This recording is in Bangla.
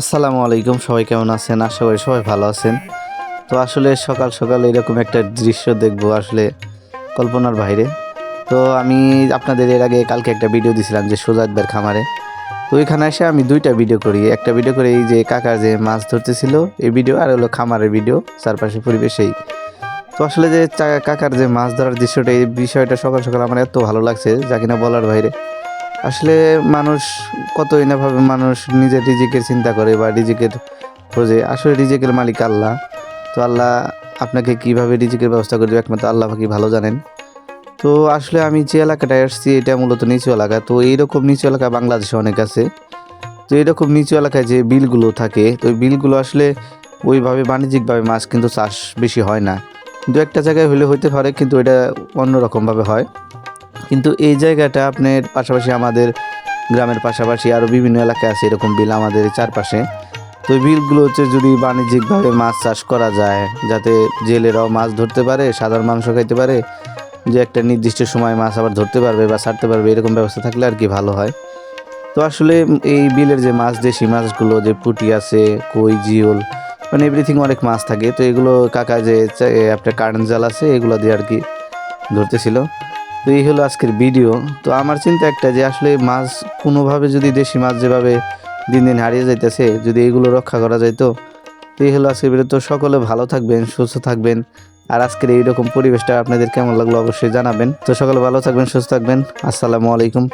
আসসালামু আলাইকুম, সবাই কেমন আছেন? আশা করি সবাই ভালো আছেন। তো আসলে সকাল সকাল এরকম একটা দৃশ্য দেখব আসলে কল্পনার বাইরে। তো আমি আপনাদের এর আগে কালকে একটা ভিডিও দিছিলাম যে সোজাদবের খামারে। তো ওইখানে এসে আমি দুইটা ভিডিও করি। একটা ভিডিও করে এই যে কাকা যে মাছ ধরতেছিল, এই ভিডিও আর হলো খামারের ভিডিও চারপাশে পরিবেশেই। তো আসলে যে কাকার যে মাছ ধরার দৃশ্যটা, এই বিষয়টা সকাল সকাল আমার এত ভালো লাগছে, যা কিনা বলার বাইরে। আসলে মানুষ কতই না ভাবে মানুষ নিজের রিজিকের চিন্তা করে বা রিজিকের খোঁজে। আসলে রিজিকের মালিক আল্লাহ। তো আল্লাহ আপনাকে কীভাবে রিজিকের ব্যবস্থা করে দেবে একমাত্র আল্লাহ পাকি ভালো জানেন। তো আসলে আমি যে এলাকাটায় আসছি, এটা মূলত নিচু এলাকা। তো এইরকম নিচু এলাকা বাংলাদেশে অনেক আছে। তো এরকম নিচু এলাকায় যে বিলগুলো থাকে, তো ওই বিলগুলো আসলে ওইভাবে বাণিজ্যিকভাবে মাছ কিন্তু চাষ বেশি হয় না। দু একটা জায়গায় হলে হইতে পারে, কিন্তু এটা অন্যরকমভাবে হয়। কিন্তু এই জায়গাটা আপনার পাশাপাশি আমাদের গ্রামের পাশাপাশি আরও বিভিন্ন এলাকায় আছে এরকম বিল আমাদের চারপাশে। তো বিলগুলো হচ্ছে যদি বাণিজ্যিকভাবে মাছ চাষ করা যায়, যাতে জেলেরাও মাছ ধরতে পারে, সাধারণ মানুষও খাইতে পারে, যে একটা নির্দিষ্ট সময় মাছ আবার ধরতে পারবে বা ছাড়তে পারবে, এরকম ব্যবস্থা থাকলে আর কি ভালো হয়। তো আসলে এই বিলের যে মাছ, দেশি মাছগুলো, যে পুঁটি আছে, কই, জিওল মানে এভরিথিং অনেক মাছ থাকে। তো এগুলো কাকা যে আপনার কারেন্ট জাল আছে, এগুলো দিয়ে আর কি ধরতেছিল। তো এই হলো আজকের ভিডিও তো আমার চিন্তা একটা যে আসলে মাছ কোনোভাবে যদি দেশি মাছ যেভাবে দিন দিন হারিয়ে যাইতেছে, যদি এগুলো রক্ষা করা যায় তো? এই হলো আজকের ভিডিও তো সকলে ভালো থাকবেন, সুস্থ থাকবেন। আর আজকের এইরকম পরিবেশটা আপনাদের কেমন লাগল অবশ্যই জানাবেন। তো সকলে ভালো থাকবেন, সুস্থ থাকবেন। আসসালামু আলাইকুম।